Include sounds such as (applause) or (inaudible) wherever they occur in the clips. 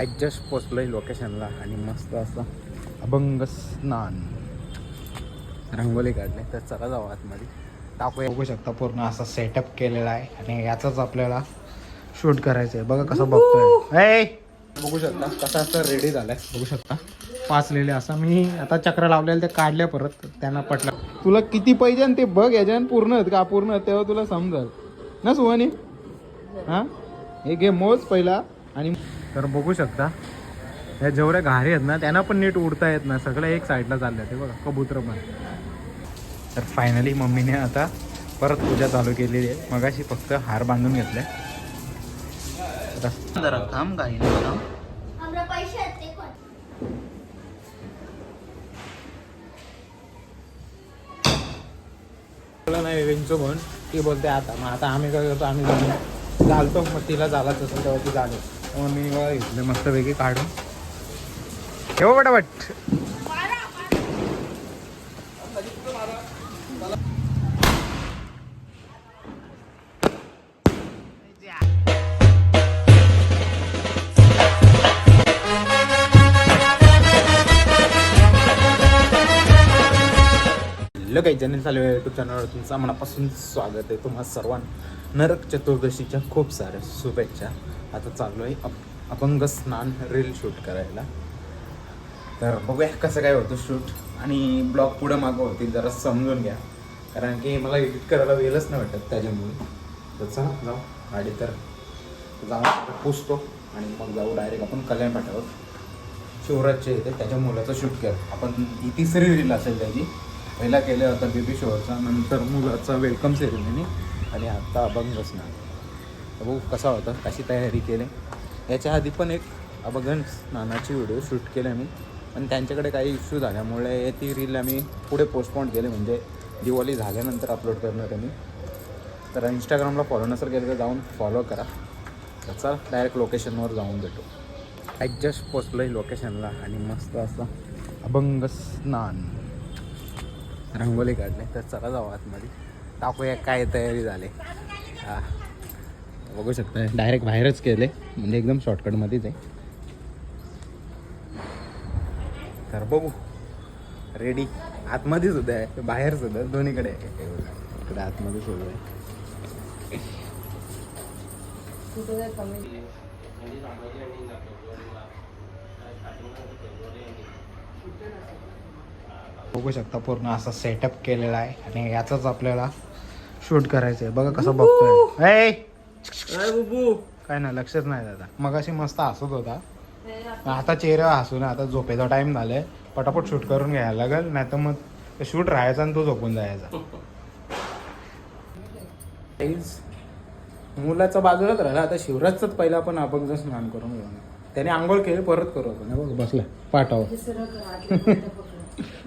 Adjust पोचलोय लोकेशनला आणि मस्त असं अभंग स्नान. रंगोली काढले. तर चला जाऊ आतमध्ये. टाकूया. बघू शकता पूर्ण असा सेटअप केलेला आहे आणि याचाच आपल्याला शूट करायचं आहे बघा कसं बघतोय! बघू शकता कसा असं रेडी झालाय. बघू शकता. पाच लिहिले असं. मी आता चक्र लावलेलं ते काढल्या परत. त्यांना पटलं. तुला किती पाहिजे आणि ते बघ. याच्यानं पूर्ण आहेत का? पूर्ण तेव्हा तुला समजल. ना सुहानी? हां? हे घे मोज पहिला. आणि तर बघू शकता. या जेवढ्या घारी आहेत ना त्यांना पण नीट उडता येत ना सगळं एक साईडला चाललं ते बघा कबूतर पण. तर फायनली मम्मीने आता परत पूजा चालू केलेली आहे. मगाशी फक्त हार बांधून घेतलाय. जरा काही नाही वेंचो म्हणून. ती बोलते आता. मग आता आम्ही काय करतो? आम्ही घालतो मग तिला झालाच असेल तेव्हा ती झालं. मग मी घेतलं मस्त काढून. ठेव पटापट? काही चॅनल चालू आहे युट्यूब चॅनलवर तुमचं मनापासून स्वागत आहे. तुम्हा सर्वांना नरक चतुर्दशीच्या खूप साऱ्या शुभेच्छा. आता चालू आहे अप अपंग स्नान रील शूट करायला. तर बघूया कसं काय होतं शूट आणि ब्लॉग पुढं मागं होतील जरा समजून घ्या. कारण की मला एडिट करायला वेळच नाही वाटत त्याच्यामुळे. तर चला जाऊ. गाडी तर जाऊन पुसतो. आणि मग जाऊ डायरेक्ट आपण कल्याण पाठावर शिवराजचे येते त्याच्या मुलाचं शूट केलं. आपण ही तिसरी रील असेल त्याची. पहिला केलं होता बेबी शोअरचा नंतर मुलाचा वेलकम सेरेमनी आणि आत्ता अभंग स्नान. बघू कसा होता? कशी तयारी केली? याच्या आधी पण एक अभंग स्नानाची व्हिडिओ शूट केले मी पण त्यांच्याकडे काही इश्यू झाल्यामुळे ती रील आम्ही पुढे पोस्टपोन केले. म्हणजे दिवाळी झाल्यानंतर अपलोड करणार आम्ही. तर इंस्टाग्रामला फॉलो नसेल केलं तर जाऊन फॉलो करा. त्याचा डायरेक्ट लोकेशनवर जाऊन भेटू. ॲडजस्ट पोचलो आहे लोकेशनला आणि मस्त असं अभंग स्नान. रंगोली काढले. तर चला जाऊ आतमध्ये. टाकूया काय तयारी झाली. हा. बघू शकता डायरेक्ट बाहेरच केले. म्हणजे एकदम शॉर्टकटमध्येच आहे. तर बघू. रेडी आतमध्ये सुद्धा आहे. बाहेर सुद्धा दोन्हीकडे आहे. इकडे आतमध्ये सुद्धा आहे. बघू शकता पूर्ण असा सेटअप केलेला आहे. आणि याचाच आपल्याला शूट करायचं आहे बघा कसं बघतोय. ए! काय नाही लक्षच नाही दादा. मग अशी मस्त हसत होता. आता चेहरा हसू ना आता झोपेचा टाइम झालाय. पटापट शूट करून घ्यायला लागेल. नाही तर मग शूट राहायचा आणि तो झोपून जायचा. मुलाचा बाजूलाच राहिला. आता शिवराजच पहिला आपण अपंग स्नान करून घेऊ त्याने आंघोळ केली परत करू आपण. बघ बसलाय. पाठावर (laughs)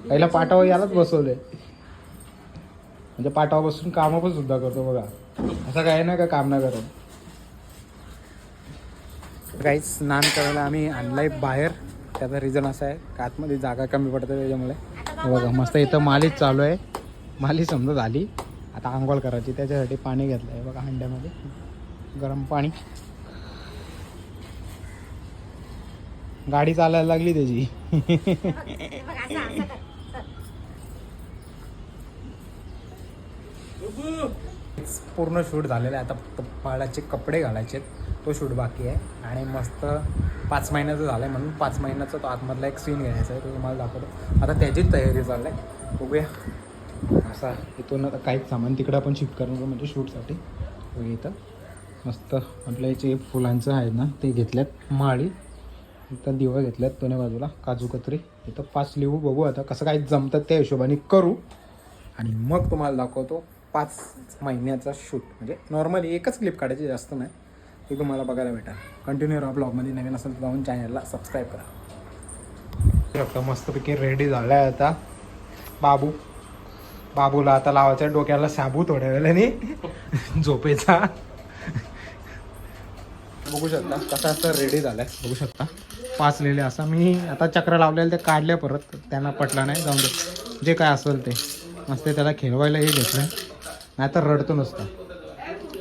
पहिला पाटावर यालाच बसवलंय. म्हणजे पाटावर बसून कामं पण सुद्धा करतो बघा. असं काय नाही का काम नाही करत. काही स्नान करायला आम्ही आणलाय बाहेर. त्याचा रिझन असा आहे का आतमध्ये जागा कमी पडते त्याच्यामुळे. बघा मस्त इथं मालीच चालू आहे. माली समजा झाली. आता आंघोळ करायची त्याच्यासाठी पाणी घेतलं आहे बघा हंड्यामध्ये. गरम पाणी. गाडी चालायला लागली त्याची. पूर्ण शूट झालेलं आहे. आता फक्त बाळाचे कपडे घालायचे तो शूट बाकी आहे. आणि मस्त पाच महिन्याचं झालं आहे म्हणून पाच महिन्याचा तो आतमधला एक सीन घ्यायचा आहे. तो तुम्हाला दाखवतो. आता त्याचीच तयारी चालली आहे बघूया. असा इथून आता काहीच सामान तिकडं आपण शिफ्ट करणार म्हणजे शूटसाठी. इथं. मस्त आपल्या याचे फुलांचं आहे ना ते घेतल्यात. माळी. इथं दिवा घेतल्यात दोन्ही बाजूला. काजूकत्री इथं पाच लिहू बघू आता कसं काय जमतं त्या हिशोबाने करू. आणि मग तुम्हाला दाखवतो. पाच महिन्याचा शूट म्हणजे नॉर्मली एकच क्लिप काढायची जास्त नाही. ते तुम्हाला बघायला भेटा कंटिन्यू राहा ब्लॉगमध्ये नवीन असेल तर जाऊन चॅनलला सबस्क्राईब करा. फक्त मस्तपैकी रेडी झाला आहे आता. बाबू. बाबूला आता लावायचा आहे डोक्याला साबू थोड्या वेळाने झोपेचा. बघू शकता कसा असं रेडी झालाय. बघू शकता. पाच लिहिले असं. मी आता चक्र लावलेलं ते काढले परत. त्यांना पटलं नाही. जाऊन दे. जे काय असेल ते. मस्त त्याला खेळवायला हे घेतलं नाही तर रडतो नसतं.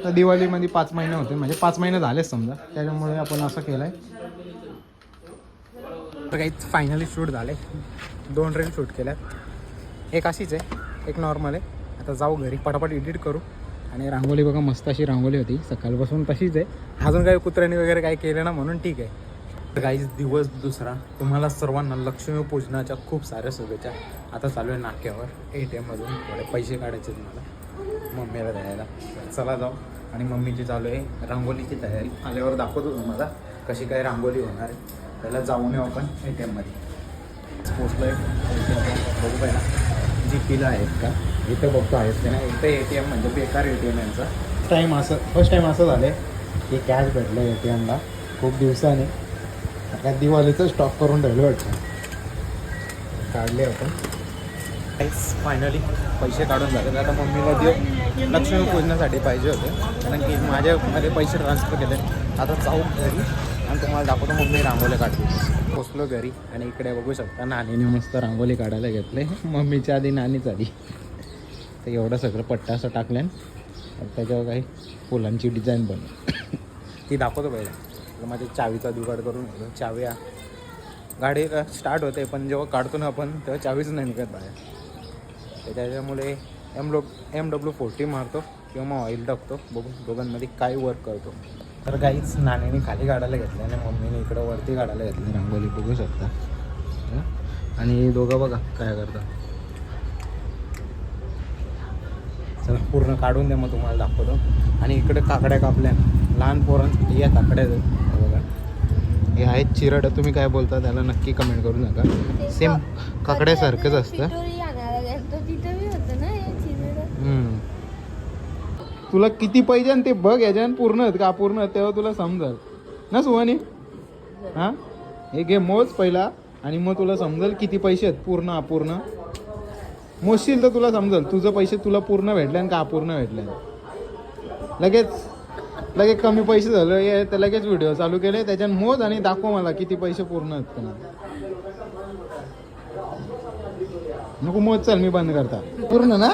तर दिवाळीमध्ये पाच महिने होते. म्हणजे पाच महिने झालेच समजा. त्याच्यामुळे आपण असं केलं आहे तर काही फायनली शूट झाले. दोन रील शूट केल्यात. एक अशीच आहे. एक नॉर्मल आहे. आता जाऊ घरी पटापट एडिट करू. आणि रांगोळी बघा मस्त अशी रांगोळी होती. सकाळपासून तशीच आहे. अजून काही कुत्र्याने वगैरे काही केलं ना म्हणून ठीक आहे. काहीच दिवस दुसरा. तुम्हाला सर्वांना लक्ष्मी पूजनाच्या खूप साऱ्या शुभेच्छा. आता चालू आहे नाक्यावर ए टी एममधून थोडे पैसे काढायचे तुम्हाला मला. मम्मीला द्यायला. चला जाऊ. आणि मम्मीची चालू आहे रांगोलीची तयारी. आल्यावर दाखवतो तुम्हाला कशी काय रांगोळी होणार आहे. त्याला जाऊन येऊ आपण ए टी एममध्ये पोचलो आहे बघू पहिला. जी पिलं आहेत का? इथं बघतो आहेत की नाही. इथं ए टी एम म्हणजे बेकार ए टी एम यांचा. टाईम असं फर्स्ट टाईम असं झालं आहे की कॅश भेटलं ए टी एमला खूप दिवसाने. आता दिवाळीचं स्टॉक करून ठेवलं वाटतं. काढले आपण. फायनली पैसे काढून झाले. आता मम्मीला देऊ. लक्ष्मी पूजनासाठी पाहिजे होते. कारण की माझ्यामध्ये पैसे ट्रान्सफर केले. आता जाऊ घरी. आणि तुम्हाला दाखवतो मम्मी रांगोली काढली पोचलो घरी. आणि इकडे बघू शकता नानीने मस्त रांगोळी काढायला घेतले. मम्मीच्या आधी नानीच आधी. तर एवढं सगळं पट्टा असं टाकल्यान त्याच्यावर काही फुलांची डिझाईन बनव. ती दाखवतो पहिला. तर माझ्या चावीचा जुगाड करून घेतो चाव्या गाडी स्टार्ट होते पण जेव्हा काढतो ना आपण तेव्हा चावीच नाही निघत बाहेर. तर त्याच्यामुळे M dub M W forty मारतो किंवा मग ऑइल टाकतो. बघून दोघांमध्ये काय वर्क करतो. तर काहीच नाण्याने खाली काढायला घेतलं आणि मम्मीने इकडं वरती काढायला घेतली रंगोली बघू शकता. आणि दोघं बघा काय करतात. चला पूर्ण काढून द्या मग तुम्हाला दाखवतो. आणि इकडे काकड्या कापल्या. लहान पोरण या काकड्या हे आहेत. चिरड तुम्ही काय बोलता त्याला नक्की कमेंट करू नका. सेम काकड्यासारखंच असतं. तुला किती पाहिजे आणि ते बघ याच्यानं पूर्ण आहेत का? अपूर्ण तेव्हा तुला समजल. ना सुहानी? हा? हे घे मोज पहिला आणि मग तुला समजेल किती पैसे आहेत. पूर्ण अपूर्ण. मोजशील तर तुला समजेल. तुझं पैसे तुला पूर्ण भेटले आणि का अपूर्ण भेटले? लगेच. लगेच कमी पैसे झालं हे तर लगेच व्हिडिओ चालू केले त्याच्यात मोज आणि दाखव मला किती पैसे पूर्ण आहेत त्यांना नको मोज चल मी बंद करता. पूर्ण ना?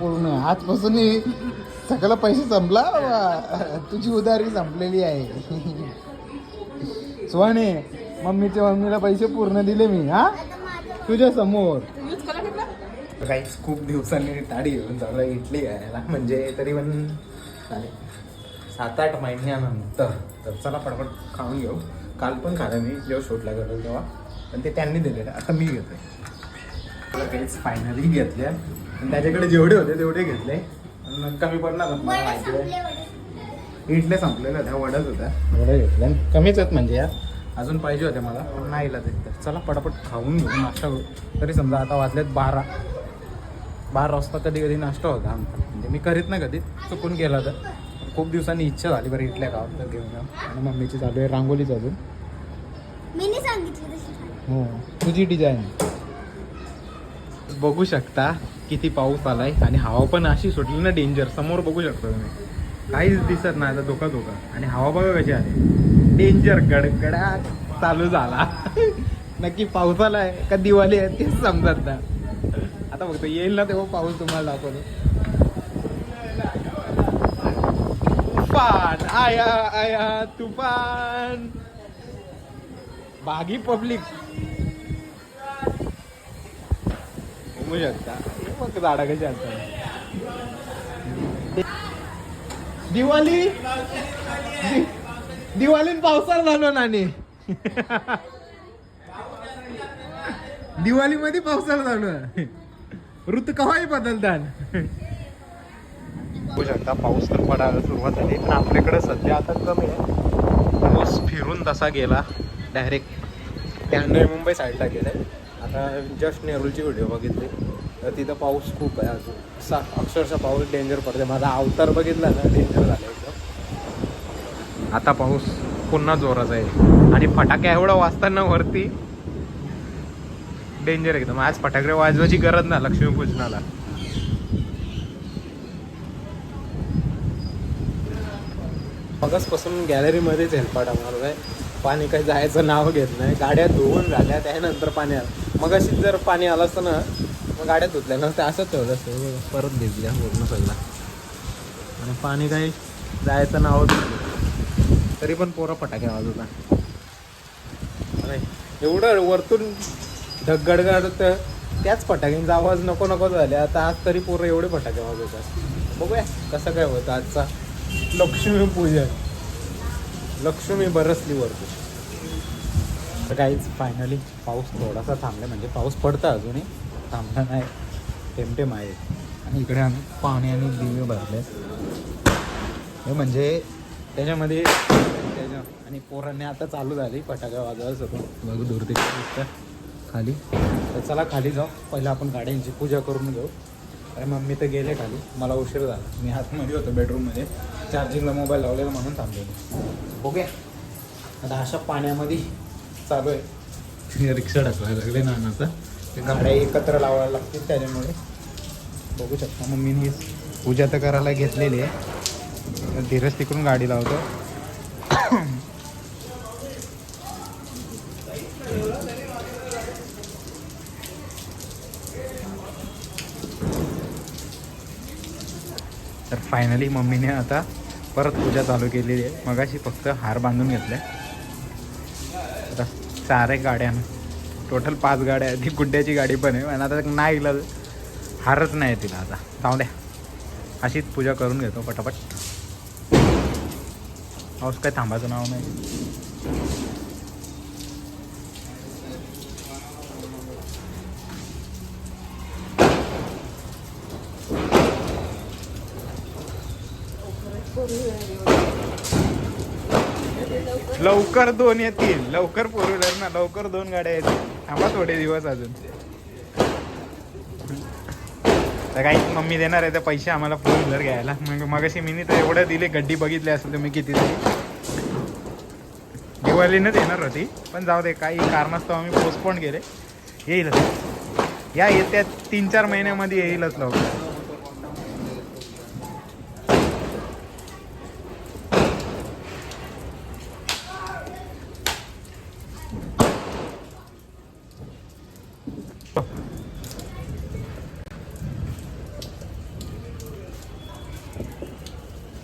पूर्ण. आजपासून सगळा सगळं पैसे संपला? वा. तुझी उदारी संपलेली आहे. सुहाने मम्मीच्या मम्मीला पैसे पूर्ण दिले मी हा? तुझ्या समोर. काहीच खूप दिवसांनी ताडी घेऊन चालू इटली घ्यायला म्हणजे तरी पण चालेल. सात आठ महिन्यानंतर. तर चला फटाफट खाऊन घेऊ. काल पण खाल्लं मी जेव्हा शूटला गेलो तेव्हा. पण ते त्यांनी दिलेलं आता मी घेतोय. काहीच फायनली घेतल्या आणि त्याच्याकडे जेवढे होते तेवढे घेतले. कमी पडणार होतं मला माहिती इडल्या संपलेल्या त्या वडच होत्या. एवढं घेतलं कमीच आहेत म्हणजे यार. अजून पाहिजे होते मला. पण नाही इला चला पटापट खाऊन घेऊ. नाश्ता करू. तरी समजा आता वाजलेत बारा. बारा वाजता कधी कधी नाश्ता होता आमचा. म्हणजे मी करीत नाही कधी. चुकून गेला तर. खूप दिवसांनी इच्छा झाली बरं इथल्या गावात तर घेऊन जाऊ आणि मम्मीची चालू आहे रांगोलीच अजून. सांगितली तशी. हो तुझी डिझाईन बघू शकता किती पाऊस आलाय आणि हवा पण अशी सुटली ना डेंजर समोर बघू शकता तुम्ही. काहीच दिसत नाही आता धोका धोका आणि हवा बघा कशी आहे डेंजर गडगडा चालू झाला. (laughs) नक्की पाऊस आलाय का दिवाळी आहे तेच समजत ना आता फक्त येईल ना तेव्हा पाऊस तुम्हाला दाखवतो. तुफान आया आया तुफान. बागी पब्लिक. बघू शकता. मग झाडा कशी असतात दिवाळी दिवाळीन पावसाळ झालो नानी. दिवाळीमध्ये पावसाळ झालो. ऋतू केव्हाही बदलतात. बघू शकता पाऊस तर पडायला सुरुवात झाली पण आपल्याकडे सध्या आता कमी आहे. पाऊस फिरून तसा गेला डायरेक्ट त्यानंतर मुंबई साईडला गेलाय. आता जस्ट नेहरूची व्हिडिओ बघितली. तर तिथं पाऊस खूप आहे अजून. असा अक्षरशः पाऊस डेंजर पडते माझा अवतार बघितला ना डेंजर झाला एकदम. आता पाऊस पुन्हा जोराचा आहे. आणि फटाके एवढा वाजताना वरती डेंजर एकदम. आज फटाके वाजवायची गरज ना लक्ष्मीपूजनाला. मगचपासून गॅलरीमध्येच हेलपाटा मारत आहे पाणी काही जायचं नाव घेत नाही. गाड्या धुवून झाल्या त्यानंतर पाणी आलं. मग अशीच जर पाणी आलं असतं ना मग गाड्या धुतल्या नसत्या. असंच ठेवलं असतं. परत भिजल्या पूर्ण सगळं. आणि पाणी काही जायचं नाव तरी पण पोरं फटाके वाजवता नाही एवढं वरतून ढगगडगड त्याच फटाक्यांचा आवाज नको नको झाले. आता आज तरी पोरं एवढे फटाके वाजवतात. बघूया कसं काय होतं आजचा. लक्ष्मी पूजन लक्ष्मी बरसली वरती. तर काहीच फायनली पाऊस थोडासा थांबला म्हणजे पाऊस पडता अजूनही. थांबला नाही. टेमटेम आहे आणि इकडे आम्ही पाणी आणि दिवे भरले. हे म्हणजे त्याच्यामध्ये त्याच्या आणि पोरांनी आता चालू झाली फटाका वाजवायला सगळं. बघू दूर तिकडे खाली. तर चला खाली जाऊ. पहिलं आपण गाड्यांची पूजा करून घेऊ. अरे मम्मी तर गेले खाली. मला उशीर झाला. मी आतमध्ये होतो बेडरूममध्ये चार्जिंगला मोबाईल लावलेला म्हणून थांबलेलो. बघूया. आता अशा पाण्यामध्ये चालू आहे. रिक्षा टाकवायला लागले ना आता. ते गाड्या एकत्र लावायला लागतील त्याच्यामुळे. बघू शकता मम्मीने पूजा तर करायला घेतलेली आहे. धीरज तिकडून गाडी लावतो. फायनली मम्मीने आता परत पूजा चालू केलेली आहे. मगाशी फक्त हार बांधून घेतलाय. आता चार एक गाड्या टोटल पाच गाड्या आहेत. ती गुड्ड्याची गाडी पण आहे. आणि आता नाही इला हारच नाही तिला आता. जाऊ द्या. अशीच पूजा करून घेतो पटापट. पाऊस काय थांबायचं नाव नाही. लवकर दोन येतील. लवकर फोर व्हीलर ना लवकर दोन गाड्या येतील. थांबा थोडे दिवस अजून. तर काही मम्मी देणार आहे ते पैसे आम्हाला फोर व्हीलर घ्यायला. मग मगाशी मी तर एवढं दिले गड्डी बघितली असेल तुम्ही किती तरी दिवाळीनं देणार होती पण जाऊ दे काही कारणास्तव आम्ही पोस्टपोन केले. येईलच. या येत्या तीन चार महिन्यामध्ये येईलच लवकर.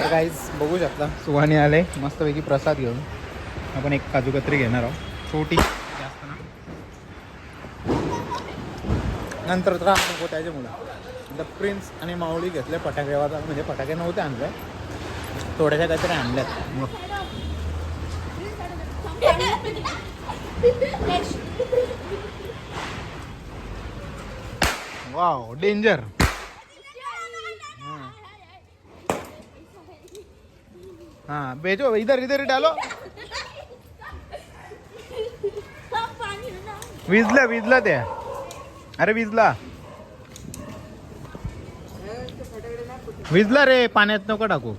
तर काहीच बघू शकता. सुहानी आले. मस्तपैकी प्रसाद घेऊन. आपण एक काजू कत्री घेणार आहोत. छोटी. जास्त ना. नंतर त्रास नको त्याच्यामुळं द प्रिन्स आणि माऊली घेतले फटाके. वाजा म्हणजे फटाके नव्हते आणले. थोड्याशा काहीतरी आणल्यात. मग. वाव डेंजर हाँ भेजो इधर इधर ही डालो। विजला विजला ते. अरे विजला। विजला रे पाण्यात नको टाकू.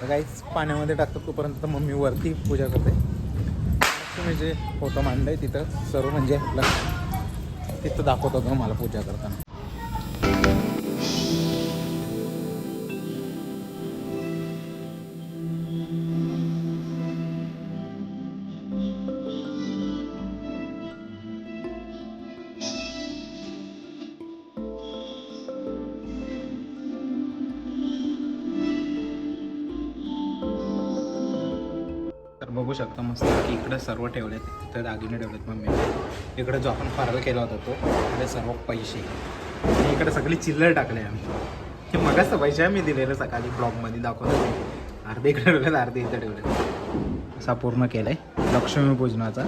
काहीच पाण्यामध्ये टाकतो तोपर्यंत तर मम्मी वरती पूजा करते. तुम्ही जे फोटो मांडलाय तिथं सर्व म्हणजे आपलं तिथं दाखवतो तो मला पूजा करताना. सर्व ठेवलेत. तिथं दागिने ठेवलेत मम्मी. इकडे जो आपण फराळ केला होता तो इकडे सर्व पैसे. आणि इकडे सगळी चिल्लर टाकले आम्ही. ते मगाच पैसे आम्ही दिलेले सकाळी ब्लॉगमध्ये दाखवतो अर्धे इकडे ठेवलेत अर्धे इथे ठेवले असा पूर्ण केलाय. लक्ष्मीपूजनाचा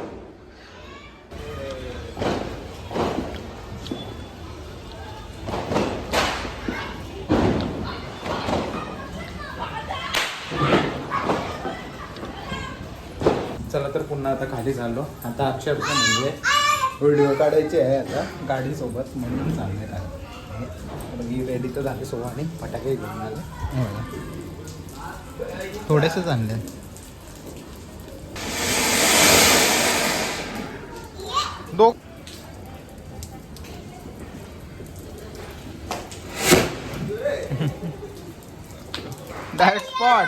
खाली झालो. आता अक्षरशः म्हणजे व्हिडिओ काढायचे आहे आता. गाडीसोबत म्हणून चालले आहे. ही रेडी तर झाली सोबत आणि फटाके घेऊन आले. थोडेसेच आणले दो. (laughs) डायरेक्ट स्पॉट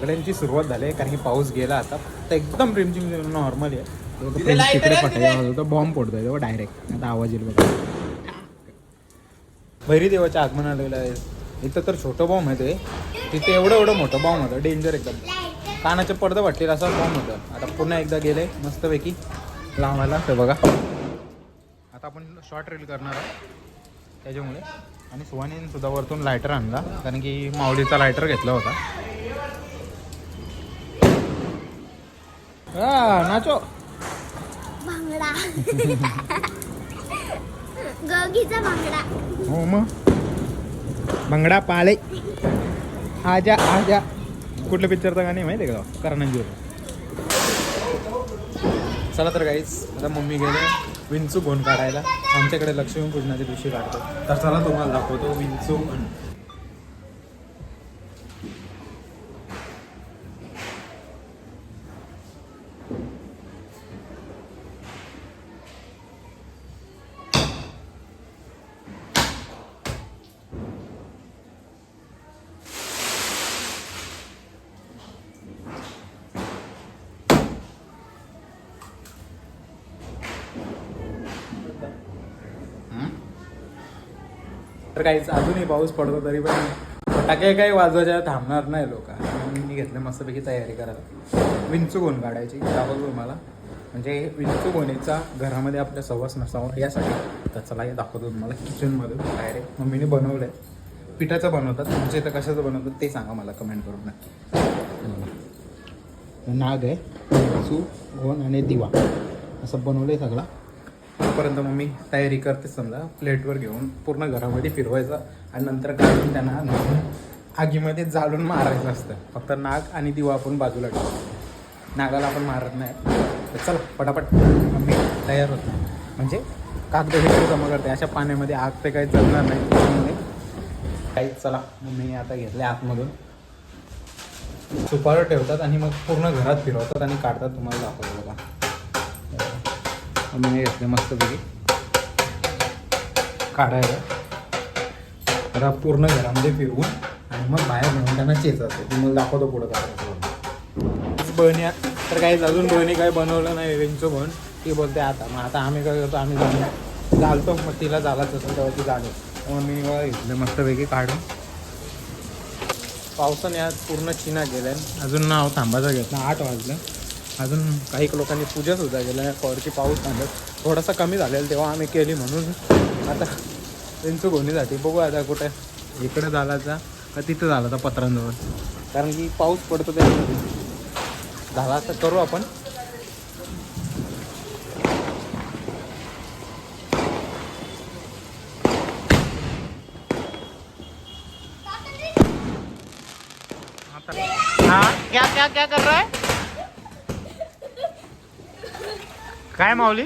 सगळ्यांची सुरुवात झाली आहे कारण की पाऊस गेला आता. फक्त एकदम रिमझिम नॉर्मल आहे. फ्रेंड्स तिकडे फटाके वाजवतो बॉम्ब पडतोय तो डायरेक्ट आता आवाज येईल बघा. भैरी देवाच्या आगमन आलेलं आहे. इथं तर छोटं बॉम्ब आहे ते. तिथे एवढं एवढं मोठं बॉम्ब होतं. डेंजर एकदम. कानाचे पडदं वाटतील असा बॉम्ब होतं. आता पुन्हा एकदा गेले. मस्तपैकी लावायला. ते बघा. आता आपण शॉर्ट रील करणार आहोत. त्याच्यामुळे. आणि सुद्धा वरतून लायटर आणला. कारण की माऊलीचा लायटर घेतला होता. हा, नाचो. भांगडा गगीचा भांगडा हो मग भंगडा पाळे आजा आजा. कुठलं पिक्चरचं गाणे माहिती आहे का? कर्णांजी चला तर काहीच आता मम्मी गेले. विंचू गोण काढायला? आमच्याकडे लक्ष्मीपूजनाच्या दिवशी काढतो. तर चला तुम्हाला दाखवतो विंचू तर काहीच अजूनही पाऊस पडतो तरी पण फटाके काही वाजवायच्या थांबणार नाही लोक. मी घेतलं मस्तपैकी तयारी करायला. विंचू गोण काढायची? दाखवतो तुम्हाला म्हणजे विंचू गोणीचा घरामध्ये आपल्या सहवास नसावा यासाठी. तर चला हे दाखवतो तुम्हाला किचनमध्ये डायरेक्ट मम्मीने बनवलं आहे पिठाचं बनवतात. तुमच्या इथं कशाचं बनवतात ते सांगा मला कमेंट करून नक्की. नाग आहे विंचू घोण आणि दिवा. असं बनवलं आहे सगळा. तोपर्यंत मम्मी तयारी करते समजा प्लेटवर घेऊन पूर्ण घरामध्ये फिरवायचं आणि नंतर काढून त्यांना आगीमध्ये जाळून मारायचं असतं. फक्त नाग आणि दिवा आपण बाजूला ठेवतो. नागाला आपण मारत नाही. तर चला पटापट. मम्मी तयार होतो. म्हणजे कागद हे जमा करते. अशा पाण्यामध्ये आग ते काही जळणार नाही. त्याच्यामुळे काही चला मम्मीने आता घेतले आतमधून. सुपारं ठेवतात आणि मग पूर्ण घरात फिरवतात आणि काढतात. तुम्हाला दाखवतो बघा. मी घेतले मस्तपैकी. काढायला. तर पूर्ण घरामध्ये फिरवून आणि मग बाहेर म्हणून त्यांना चेचायचं. ते दाखवतो पुढं काढायचं बहिणी तर काही अजून बहिणी काही बनवलं नाही वेंचो पण ती बोलते आता. मग आता आम्ही काय करतो आम्ही जाणू चालतो मग तिला झालाच असेल तेव्हा ती जाणू मग मी बघा घेतलं मस्तपैकी काढून. पावसाने आज पूर्ण चिना गेल्या अजून नाव थांबायचं घेतलं आठ वाजलं. अजून काही लोकांनी पूजा सुद्धा केल्या फॉरची पाऊस थांबत थोडासा कमी झालेला तेव्हा आम्ही केली म्हणून. आता त्यांचं गोणीसाठी बघू आता कुठे. इकडे झालाचा का तिथं झाला तर पत्रांजवळ. कारण की पाऊस पडतो त्याच्यामध्ये झाला तर करू आपण. क्या क्या क्या कर रहा है? काय माऊली?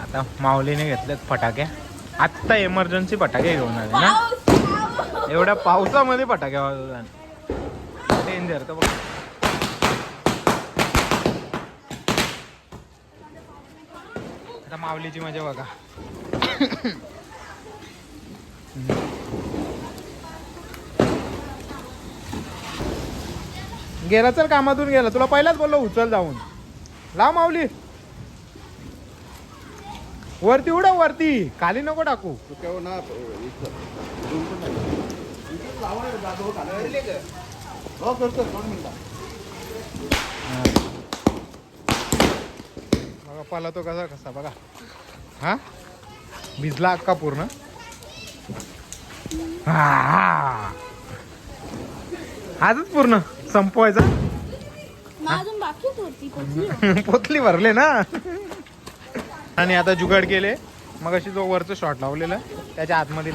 आता माऊलीने घेतलेत फटाके. आत्ता इमर्जन्सी फटाके घेऊन आले ना. एवढ्या पावसामध्ये फटाके वाजवतात डेंजर तर बघ. आता माऊलीची मजा बघा. गेला चल कामातून गेला. तुला पहिलाच बोललो उचल जाऊन. लाव माऊली. वरती उडव वरती. खाली नको टाकू. बघा पाला तो कसा कसा बघा. हा? भिजला अक्का पूर्ण. आजच पूर्ण. संपवायचा? पोतली (laughs) भरले ना? आणि आता जुगाड केले. मग अशी जो वरचं शॉट लावलेला त्याच्या आतमध्ये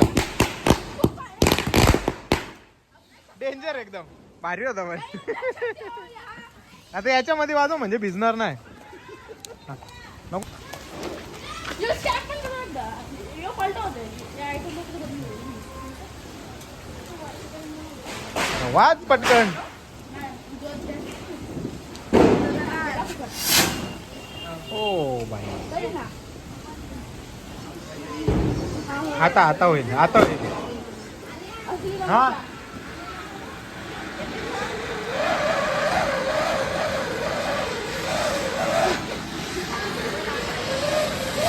डेंजर एकदम. भारी होता आता याच्यामध्ये वाजव म्हणजे भिजणार हा. नाही. वाज पटकन. Oh ओ बाई आता आता होईल आता होईल. असली हा?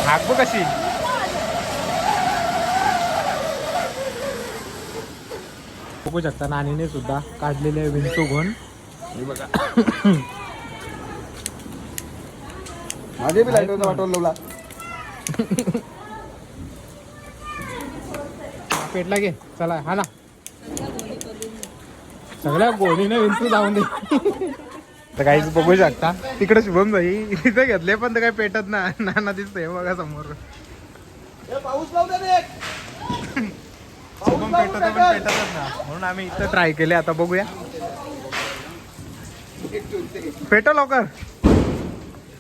हाक बघ कशी बघू शकता नानीने सुद्धा काढलेले विंचू गुण बघा. (coughs) माझे बी लाइट होतं वाटवलं लावला पेटला घे चला हा ना. सगळ्या गोडीने विंचू जाऊन दे. तर काहीच बघू शकता. तिकडे शुभम भाई तिथे घेतले पण ते काही पेटत ना नाना दिसतंय बघा समोर. शुभम पेटत पण पेटतच ना म्हणून आम्ही इथं ट्राय केले आता बघूया. पेट लवकर.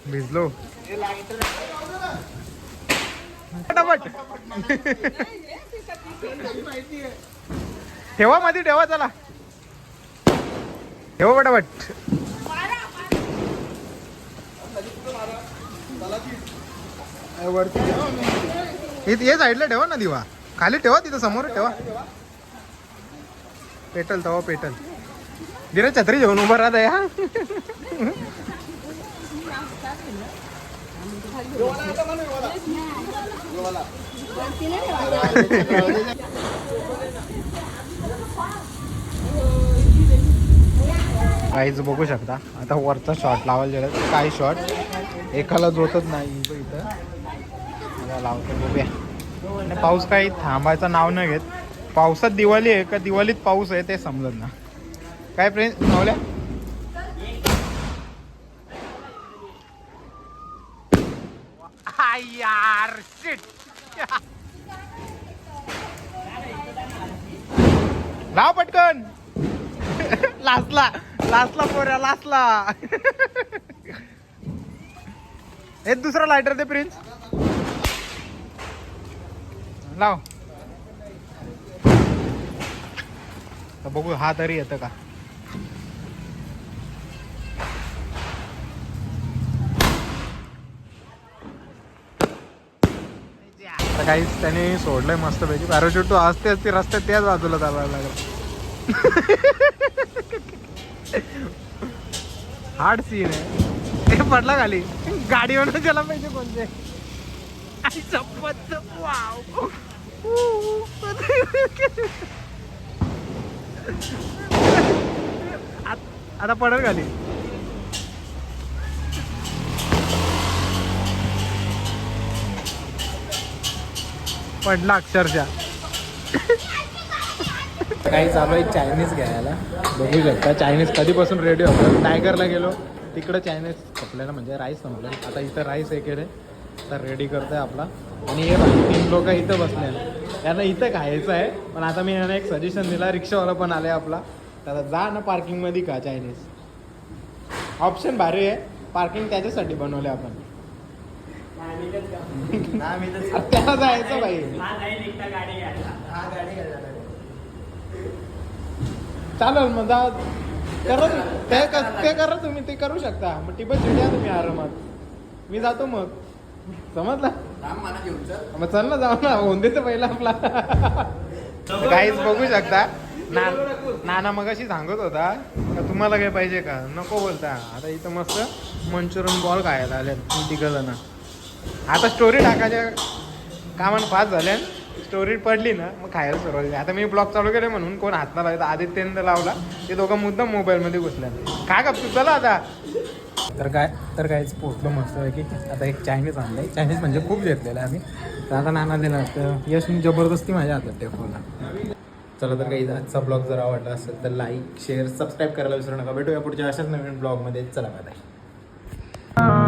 भिजलो. फटाफट. ठेवा मध्ये ठेवा चला. ठेवा फटाफट. हे साईडला ठेवा ना दिवा. खाली ठेवा तिथं समोर ठेवा. पेटल तवा पेटल. धीरे छत्री घेऊन उभं राहत या काहीच बघू शकता. आता वरचा शॉट लावायला गेला काही शॉट एकाला जोतच नाही इथं. इथं लावतो बघूया. आणि पाऊस काही थांबायचं नाव नाही घेत. पावसात दिवाळी आहे का? दिवाळीत पाऊस आहे ते समजत ना काय प्रेम नवल्या यार शिट लाव पटकन. लासला लासला पोऱ्या लासला एक दुसरा लायटर दे प्रिन्स लाव. बघू हा तरी येतं का? तर काहीच त्याने सोडलंय मस्त पैकी पॅराशूट तू असते असते रस्त्यात त्याच बाजूला चालवायला लागला. हार्ड सीन आहे. ते पडला खाली. गाडीवर गेला पाहिजे कोणते. आता पडेल खाली. पडला अक्षरशः. काही चालू आहे चायनीज घ्यायला. बघू शकता चायनीज कधीपासून रेडी होतो टायगरला गेलो. तिकडं चायनीज संपलेलं म्हणजे राईस संपलं आता इथं राईस एकडे तर रेडी करतोय आपला. आणि हे तीन लोक इथं बसले त्यांना इथं खायचं आहे पण आता मी यांना एक सजेशन दिला रिक्षावाला पण आले आपला. तर जा ना पार्किंगमध्ये का चायनीज. ऑप्शन भारी आहे. पार्किंग त्याच्यासाठी बनवले आपण. अरे त्याला जायचं भाई चालेल मग जा. करा ते क- ते करा तुम्ही ते करू शकता. मग टिबत द्या तुम्ही आरामात. मी जातो मग. समजला? मग चल ना जाऊ ना. होऊन देतो पहिला आपला. काहीच बघू शकता. ना नाना मगाशी सांगत होता का तुम्हाला काय पाहिजे का? नको बोलता. आता इथं मस्त मंचुरियन बॉल खायला आले तिघ जण आता स्टोरी टाकायच्या कामान पास झाल्या स्टोरी पडली ना मग खायला सुरुवात झाली. आता मी ब्लॉग चालू केले म्हणून कोण हात नाही लावला आदित्यनं लावला. ते दोघं मुद्दाम मोबाईलमध्ये घुसल्या काय का चला आता. तर काय तर काहीच पोचलो मस्त आहे की आता एक चायनीज आणलंय. चायनीज म्हणजे खूप घेतलेलं आहे आम्ही. तर आता नाना देण असतं. यश मी जबरदस्ती माझ्या हातात ते टेफोनला चला तर काही आजचा ब्लॉग जर आवडला असेल तर लाईक शेअर सबस्क्राईब करायला विसरू नका. भेटूया पुढच्या अशाच नवीन ब्लॉगमध्ये चला बाय